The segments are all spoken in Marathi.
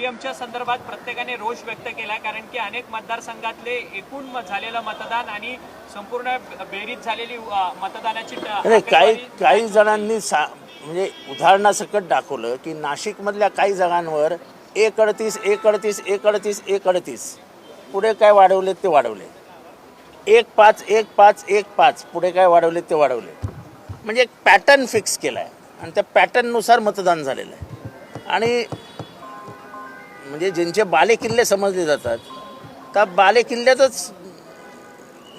ईव्हीएमच्या संदर्भात प्रत्येकाने रोष व्यक्त केला कारण की अनेक मतदारसंघातले एकूण झालेलं मतदान आणि संपूर्ण बेरीज झालेली मतदानाची काही काही जणांनी सा म्हणजे उदाहरणासकट दाखवलं की नाशिकमधल्या काही जागांवर एक अडतीस एक अडतीस एक अडतीस एक अडतीस पुढे काय वाढवले ते वाढवले. एक पाच एक पाच एक पाच पुढे काय वाढवले ते वाढवले. म्हणजे एक पॅटर्न फिक्स केला आहे आणि त्या पॅटर्ननुसार मतदान झालेलं आहे. आणि म्हणजे ज्यांचे बाले किल्ले समजले जातात त्या बाले किल्ल्यातच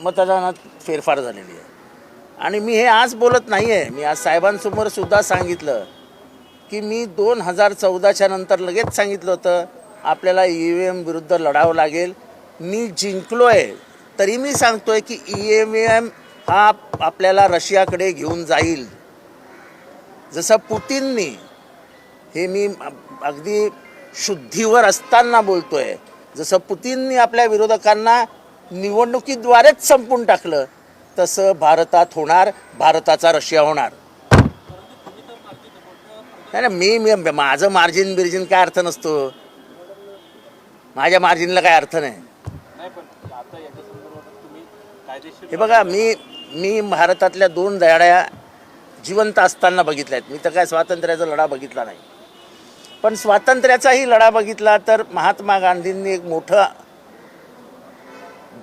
मतदानात फेरफार झालेली आहे. आणि मी हे आज बोलत नाही आहे मी आज साहेबांसमोर सुद्धा सांगितलं की मी दोन हजार चौदाच्या नंतर लगेच सांगितलं होतं आपल्याला ई व्ही एम विरुद्ध लढावं लागेल. मी जिंकलो आहे तरी मी सांगतोय की ई व्ही एम हा आपल्याला रशियाकडे घेऊन जाईल. जसं पुतीननी हे मी अगदी शुद्धीवर असताना बोलतोय. जसं पुतीननी आपल्या विरोधकांना निवडणुकीद्वारेच संपून टाकलं तसं भारतात होणार भारताचा रशिया होणार. नाही मी मी माझं मार्जिन बिर्जिन काय अर्थ नसतो. माझ्या मार्जिनला काय अर्थ नाही. हे बघा मी मी भारतातल्या दोन लढ्या जिवंत असताना बघितल्या आहेत मी तर काय स्वातंत्र्याचा लढा बघितला नाही. पण स्वातंत्र्याचाही लढा बघितला तर महात्मा गांधींनी एक मोठं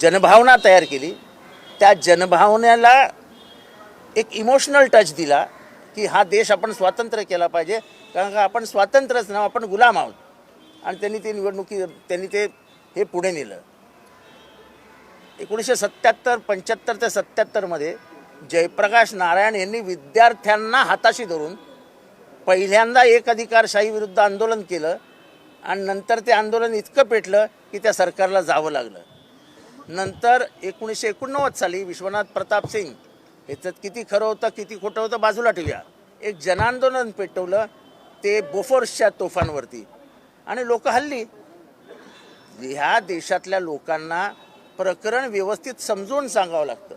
जनभावना तयार केली. त्या जनभावनेला एक इमोशनल टच दिला की हा देश आपण स्वातंत्र्य केला पाहिजे. कारण का आपण स्वातंत्र्यच नाव आपण गुलाम आहोत. आणि त्यांनी ते निवडणुकी त्यांनी ते हे पुढे नेलं. एकोणीसशे सत्याहत्तर पंच्याहत्तर ते सत्याहत्तरमध्ये जयप्रकाश नारायण यांनी विद्यार्थ्यांना हाताशी धरून पहिल्यांदा एक अधिकारशाही विरुद्ध आंदोलन केलं आणि नंतर ते आंदोलन इतकं पेटलं की त्या सरकारला जावं लागलं. नंतर एकोणीसशे एकोणनव्वद साली विश्वनाथ प्रताप सिंग ह्याच्यात किती खरं होतं किती खोटं होतं बाजूला ठेवूया. एक जनांदोलन पेटवलं ते बोफोर्सच्या तोफांवरती. आणि लोक हल्ली ह्या देशातल्या लोकांना प्रकरण व्यवस्थित समजून सांगावं लागतं.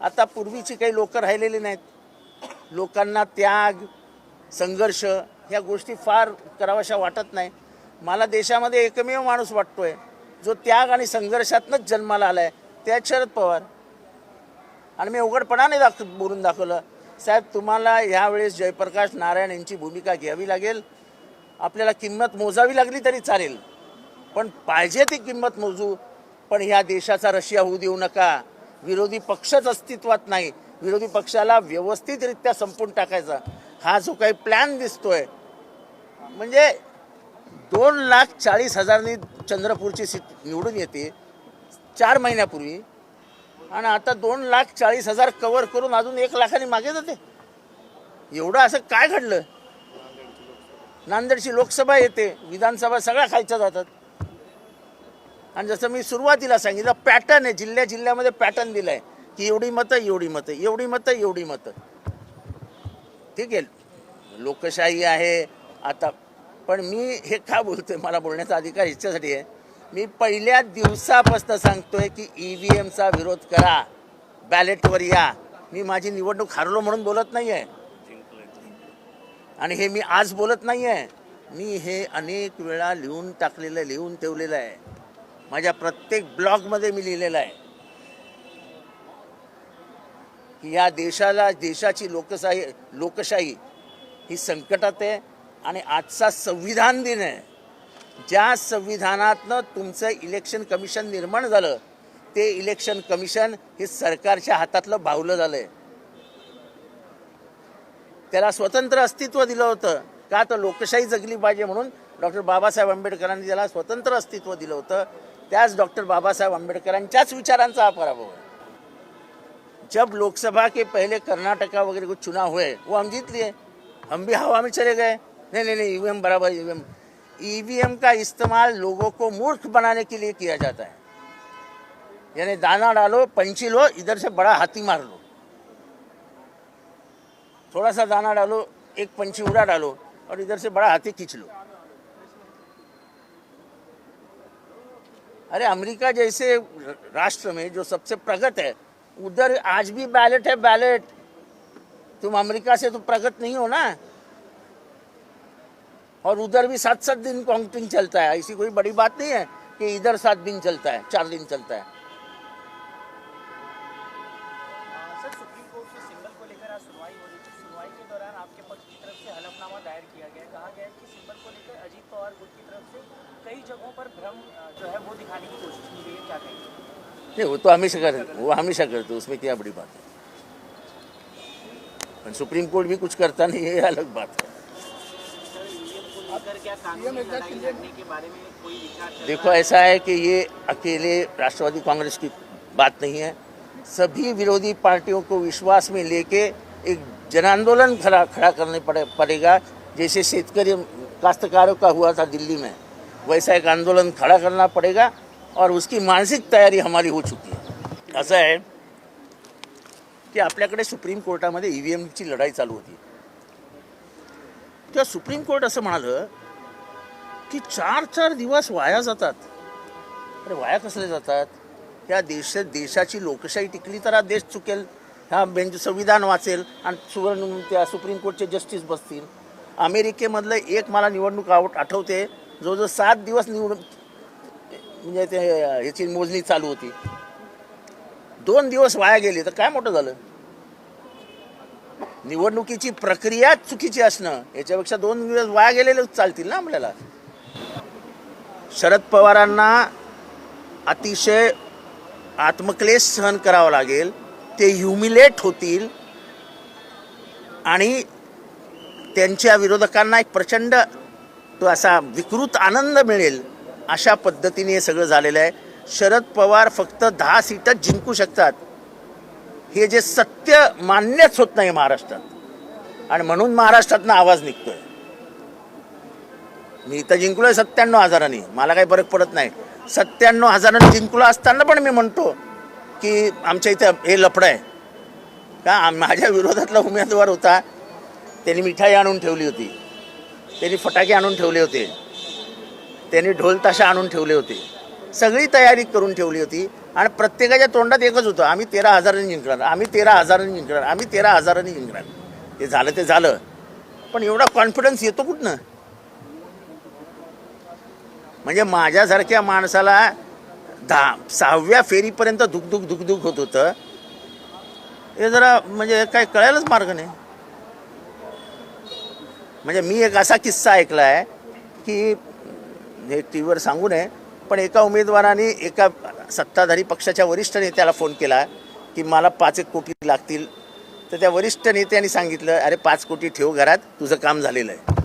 आता पूर्वीची काही लोक राहिलेली नाहीत. लोकांना त्याग संघर्ष ह्या गोष्टी फार कराव्याशा वाटत नाही. मला देशामध्ये एकमेव माणूस वाटतोय जो त्याग आणि संघर्षातनंच जन्माला आलाय त्या शरद पवार. आणि मी उघडपणाने दाख बोलून दाखवलं साहेब तुम्हाला ह्यावेळेस जयप्रकाश नारायण यांची भूमिका घ्यावी लागेल. आपल्याला किंमत मोजावी लागली तरी चालेल पण पाहिजे ती किंमत मोजू. पण ह्या देशाचा रशिया होऊ देऊ नका. विरोधी पक्षच अस्तित्वात नाही. विरोधी पक्षाला व्यवस्थितरित्या संपून टाकायचा. हा जो काही प्लॅन दिसतोय म्हणजे दोन लाख चाळीस हजारनी चंद्रपूरची सीट निवडून येते चार महिन्यापूर्वी. आणि आता दोन लाख चाळीस हजार कव्हर करून अजून एक लाखाने मागे जाते. एवढं असं काय घडलं? नांदेडची लोकसभा येते विधानसभा सगळ्या खायच्या जातात. आणि जसं मी सुरुवातीला सांगितलं पॅटर्न आहे जिल्ह्या जिल्ह्यामध्ये पॅटर्न दिलाय की एवढी मतं एवढी मतं एवढी मतं एवढी मतं. ठीक आहे लोकशाही आहे आता पण मी हे का बोलतोय मला बोलण्याचा अधिकार ह्याच्यासाठी आहे. मी पहिल्या दिवसापासून सांगतोय की ई व्ही एमचा विरोध करा बॅलेटवर या. मी माझी निवडणूक हरलो म्हणून बोलत नाही आहे आणि हे मी आज बोलत नाही आहे मी हे अनेक वेळा लिहून टाकलेलं लिहून ठेवलेलं आहे. माझ्या प्रत्येक ब्लॉगमध्ये मी लिहिलेलं आहे. की या देशाला देशाची लोकशाही लोकशाही ही संकटात आहे आणि आजचा संविधान दिन आहे. ज्या संविधानातनं तुमचं इलेक्शन कमिशन निर्माण झालं ते इलेक्शन कमिशन हे सरकारच्या हातातलं बावलं झालं आहे त्याला स्वतंत्र अस्तित्व दिलं होतं. का तर लोकशाही जगली पाहिजे म्हणून डॉक्टर बाबासाहेब आंबेडकरांनी त्याला स्वतंत्र अस्तित्व दिलं होतं. त्याच डॉक्टर बाबासाहेब आंबेडकरांच्याच विचारांचा हा पराभव आहे. जब लोकसभा के पहले कर्नाटका वगैरह को चुनाव हुए, वो हम जीत लिए। हम भी हवा में चले गए। नहीं नहीं नहीं ईवीएम बराबर ईवीएम ईवीएम का इस्तेमाल लोगों को मूर्ख बनाने के लिए किया जाता है। यानी दाना डालो पंची लो, इधर से बड़ा हाथी मार लो। थोड़ा सा दाना डालो, एक पंछी उड़ा डालो और इधर से बड़ा हाथी खींच लो। अरे अमेरिका जैसे राष्ट्र में जो सबसे प्रगत है उधर आज भी बैलेट है बैलेट। तुम अमेरिका से तो प्रगत नहीं हो ना? और उधर भी सात सात दिन काउंटिंग चलता है। ऐसी कोई बड़ी बात नहीं है कि इधर सात दिन चलता है चार दिन चलता है। सर सुप्रीम कोर्ट से सिंबल को लेकर आज सुनवाई हो रही थी सुनवाई के दौरान आपके पक्ष की तरफ से हलफनामा दायर किया गया कहा गया है कि सिंबल को लेकर अजीत पवार गुट की तरफ से कई जगहों पर भ्रम अ, जो है वो दिखाने की कोशिश की गई है। क्या कहेंगे? नहीं, वो तो हमेशा कर, वो हमेशा करते उसमें क्या बड़ी बात है? पण सुप्रीम कोर्ट भी कुछ करता नहीं है अलग बात है। देखो, ऐसा है कि ये अकेले राष्ट्रवादी कांग्रेस की बात नहीं है। सभी विरोधी पार्टियों को विश्वास में लेके एक जन आंदोलन खड़ा खड़ा करने पड़े, पड़ेगा। जैसे शेतकरी, काश्तकारों का हुआ था दिल्ली में, वैसा एक आंदोलन खड़ा करना पड़ेगा। और उसकी मानसिक तयारी हमारी हो चुकी आहे असं आहे की आपल्याकडे सुप्रीम कोर्टामध्ये ई व्ही एमची लढाई चालू होती. तेव्हा सुप्रीम कोर्ट असं म्हणालं की चार चार दिवस वाया जातात. अरे वाया कसले जातात? ह्या देश देशाची लोकशाही टिकली तर हा देश चुकेल ह्या बेंच संविधान वाचेल आणि सुवर्ण त्या सुप्रीम कोर्टचे जस्टिस बसतील. अमेरिकेमधलं एक मला निवडणूक आव आठवते जवळजवळ सात दिवस निवडून म्हणजे ते ह्याची मोजणी चालू होती. दोन दिवस वाया गेले तर काय मोठं झालं? निवडणुकीची प्रक्रिया चुकीची असणं याच्यापेक्षा दोन दिवस वाया गेलेले चालतील ना आपल्याला. शरद पवारांना अतिशय आत्मक्लेश सहन करावा लागेल ते ह्युमिलेट होतील आणि त्यांच्या विरोधकांना एक प्रचंड तो असा विकृत आनंद मिळेल. अशा पद्धतीने हे सगळं झालेलं आहे. शरद पवार फक्त दहा सीटच जिंकू शकतात. हे जे सत्य मान्यच होत नाही महाराष्ट्रात. आणि म्हणून महाराष्ट्रातनं आवाज निघतोय. मी इथं जिंकलोय सत्त्याण्णव हजारांनी. मला काही फरक पडत नाही. सत्त्याण्णव हजारांनी जिंकलो असताना पण मी म्हणतो की आमच्या इथं हे लफडं आहे. का माझ्या विरोधातला उमेदवार होता. त्यांनी मिठाई आणून ठेवली होती. त्यांनी फटाके आणून ठेवले होते. त्यांनी ढोल ताशा आणून ठेवले होते. सगळी तयारी करून ठेवली होती आणि प्रत्येकाच्या तोंडात एकच होतं आम्ही तेरा हजारांनी जिंकणार आम्ही तेरा हजारांनी जिंकणार आम्ही तेरा हजारांनी जिंकणार. ते झालं ते झालं. पण एवढा कॉन्फिडन्स येतो कुठनं? म्हणजे माझ्यासारख्या माणसाला दहा सहाव्या फेरीपर्यंत दुखदुख दुखदुख होत होतं. हे जरा म्हणजे काय कळायलाच मार्ग नाही. म्हणजे मी एक असा किस्सा ऐकला आहे की हे टी व्हीवर सांगू नये पण एका उमेदवाराने एका सत्ताधारी पक्षाच्या वरिष्ठ नेत्याला फोन केला की मला पाच एक कोटी लागतील. तर त्या वरिष्ठ नेत्याने सांगितलं अरे पाच कोटी ठेव घरात तुझं काम झालेलं आहे.